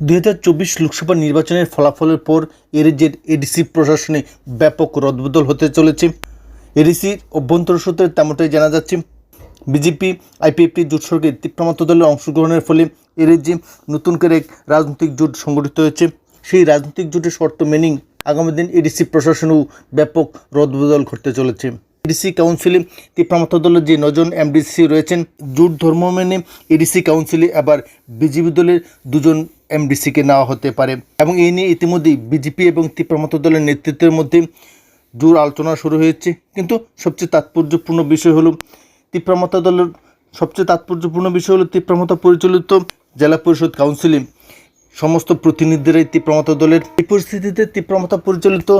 দুই হাজার চব্বিশ লোকসভা নির্বাচনের ফলাফলের পর এরিজের এডিসি প্রশাসনে ব্যাপক রদবদল হতে চলেছে। এডিসির অভ্যন্তর সূত্রে তেমনটাই জানা যাচ্ছে, বিজেপি, আইপিএফটি জোট সরকারে তিপ্রামাত্র দলের অংশগ্রহণের ফলে এরিজে নতুন করে এক রাজনৈতিক জোট সংগঠিত হয়েছে। সেই রাজনৈতিক জোটের শর্ত মেনেই আগামী দিন এডিসি প্রশাসনেও ব্যাপক রদবদল ঘটতে চলেছে। এডিসি কাউন্সিলে তিপ্রামাত্র দলের যে নজন এমডিসি রয়েছেন, জোট ধর্ম মেনে এডিসি কাউন্সিলে আবার বিজেপি দলের দুজন এমডিসিকে নেওয়া হতে পারে। এবং এই নিয়ে ইতিমধ্যেই বিজেপি এবং তিপ্রামাত্র দলের নেতৃত্বের মধ্যে জোর আলোচনা শুরু হয়েছে। কিন্তু সবচেয়ে তাৎপর্যপূর্ণ বিষয় হলো তিপ্রামাত্রা দলের সবচেয়ে তাৎপর্যপূর্ণ বিষয় হলো তিপ্রামাত্রা পরিচালিত জেলা পরিষদ কাউন্সিলে সমস্ত প্রতিনিধিরাই তিপ্রামাত্রা দলের এই পরিস্থিতিতে তিপ্রামাত্রা পরিচালিত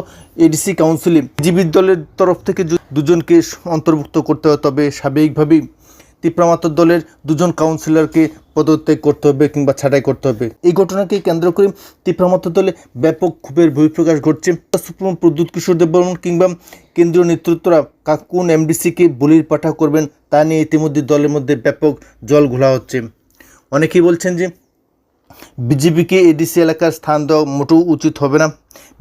এডিসি কাউন্সিলে জীবিত দলের তরফ থেকে দুজনকে অন্তর্ভুক্ত করতে হয় তবে স্বাভাবিকভাবেই তিপ্রামাত্র দলের দুজন কাউন্সিলরকে পদত্যাগ করতে হবে কিংবা ছাঁটাই করতে হবে। এই ঘটনাকে কেন্দ্র করে তিপ্রামাত্র দলে ব্যাপক ক্ষোভের বহিঃপ্রকাশ ঘটছে। সুপ্রিম প্রদ্যুৎ কিশোর দেববর্মন কিংবা কেন্দ্রীয় নেতৃত্বরা কোন এমডিসিকে বলির পাঠা করবেন, তা নিয়ে ইতিমধ্যে দলের মধ্যে ব্যাপক জল ঘোলা হচ্ছে। অনেকেই বলছেন যে বিজেপিকে এডিসি এলাকার স্থান দেওয়া মোটেও উচিত হবে না।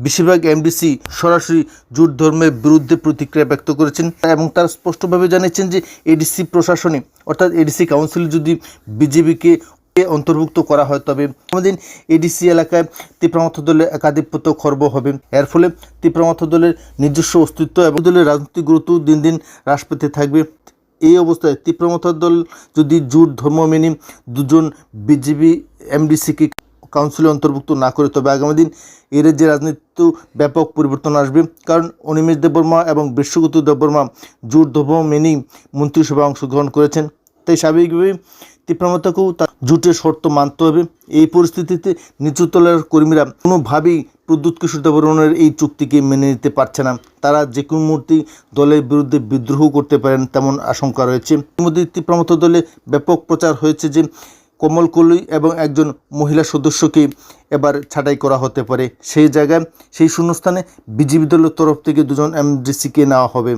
বেশিরভাগ এমডিসি সরাসরি জোট ধর্মের বিরুদ্ধে প্রতিক্রিয়া ব্যক্ত করেছেন এবং তারা স্পষ্টভাবে জানিয়েছেন যে এডিসি প্রশাসনে, অর্থাৎ এডিসি কাউন্সিল যদি বিজেপিকে অন্তর্ভুক্ত করা হয়, তবে আমাদের এডিসি এলাকায় তিপ্রামাত্র দলের একাধিপত্য খর্ব হবে। এর ফলে তিপ্রামাত্র দলের নিজস্ব অস্তিত্ব এবং দলের রাজনৈতিক গুরুত্ব দিন দিন হ্রাস পেতে থাকবে। এই অবস্থায় তীব্রমতার দল যদি জুট ধর্ম মেনে দুজন বিজেপি এমডিসিকে কাউন্সিলে অন্তর্ভুক্ত না করে, তবে আগামী দিন এর রাজ্যে রাজনীতিতেও ব্যাপক পরিবর্তন আসবে। কারণ অনিমেষ দেববর্মা এবং বিশ্বগত দেববর্মা জুট ধর্ম মেনেই মন্ত্রিসভায় অংশগ্রহণ করেছেন। তাই স্বাভাবিকভাবেই তীব্রমতাকেও তার জোটের শর্ত মানতে হবে। এই পরিস্থিতিতে নিচু তলার কর্মীরা কোনোভাবেই প্রদ্যুৎ কিশোর এই চুক্তিকে মেনে নিতে পারছে না। তারা যে কোনো মুহূর্তেই দলের বিরুদ্ধে বিদ্রোহ করতে পারেন তেমন আশঙ্কা রয়েছে। ইতিমধ্যে তীব্রমত দলে ব্যাপক প্রচার হয়েছে যে কমল কলি এবং একজন মহিলা সদস্যকে এবার ছাঁটাই করা হতে পারে। সেই জায়গায় সেই শূন্যস্থানে বিজেপি দলের তরফ থেকে দুজন এমডিসিকে নেওয়া হবে।